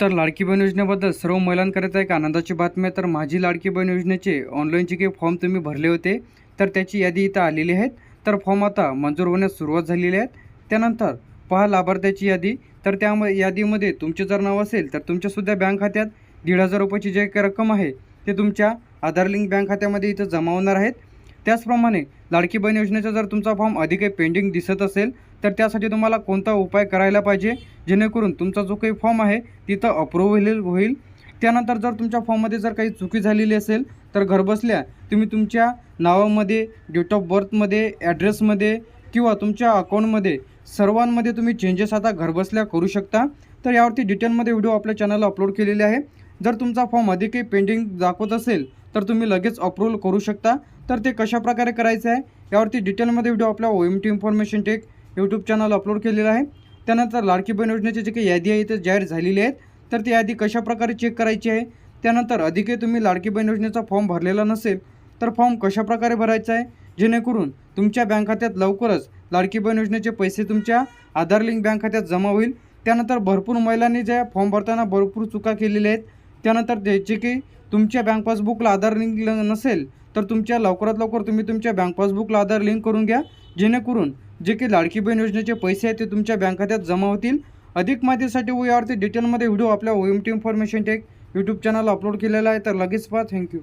तर लाडकी बहीण योजनेबद्दल सर्व महिलांकरिता एक आनंदाची बातमी आहे. तर माझी लाडकी बहीण योजनेचे ऑनलाईनचे काही फॉर्म तुम्ही भरले होते तर त्याची यादी इथं आलेली आहेत. तर फॉर्म आता मंजूर होण्यास सुरुवात झालेली आहे. त्यानंतर पहा लाभार्थ्याची यादी. तर त्या यादीमध्ये तुमचे जर नाव असेल तर तुमच्यासुद्धा बँक खात्यात दीड हजार रुपयाची जे काही रक्कम आहे ते तुमच्या आधार लिंक बँक खात्यामध्ये इथं जमा होणार आहेत. त्याचप्रमाणे लाडकी बहीण योजनेचा जर तुमचा फॉर्म अधिक काही पेंडिंग दिसत असेल तर त्यासाठी तुम्हाला कोणता उपाय करायला पाहिजे? जेणेकरून तुमचा जो काही फॉर्म आहे तिथं अप्रूव्ह होईल होईल. त्यानंतर जर तुमच्या फॉर्ममध्ये जर काही चुकी झालेली असेल तर घरबसल्या तुम्ही तुमच्या नावामध्ये डेट ऑफ बर्थमध्ये ॲड्रेसमध्ये किंवा तुमच्या अकाउंटमध्ये सर्वांमध्ये तुम्ही चेंजेस आता घरबसल्या करू शकता. तर यावरती डिटेलमध्ये व्हिडिओ आपल्या चॅनलला अपलोड केलेले आहे. जर तुमचा फॉर्म अधिक काही पेंडिंग दाखवत असेल तर तुम्ही लगेच अप्रूव्हल करू शकता. तर ते कशाप्रकारे करायचं आहे यावरती डिटेलमध्ये व्हिडिओ आपल्या O M T information tech YouTube channel upload केलेला आहे. त्यानंतर लाडकी बहीण योजनेची जी काही यादी आहे ते जाहीर झालेली आहेत. तर ती यादी कशाप्रकारे चेक करायची आहे? त्यानंतर अधिकही तुम्ही लाडकी बहीण योजनेचा फॉर्म भरलेला नसेल तर फॉर्म कशाप्रकारे भरायचा आहे? जेणेकरून तुमच्या बँक खात्यात लवकरच लाडकी बहीण योजनेचे पैसे तुमच्या आधार लिंक बँक खात्यात जमा होईल. त्यानंतर भरपूर महिलांनी ज्या फॉर्म भरताना भरपूर चुका केलेल्या आहेत त्यानंतर ज्याचे की तुमच्या बँक पासबुकला आधार लिंक ल- नसेल तर तुमच्या लवकरात लवकर तुम्ही तुमच्या बँक पासबुकला आधार लिंक करून घ्या. जेणेकरून जे काही लाडकी बहीण योजनेचे पैसे आहेत ते तुमच्या बँक खात्यात जमा होतील. अधिक माहितीसाठी व यावरती डिटेलमध्ये व्हिडिओ आपल्या O M T information tech YouTube channel upload केलेला आहे तर लगेच पहा. थँक्यू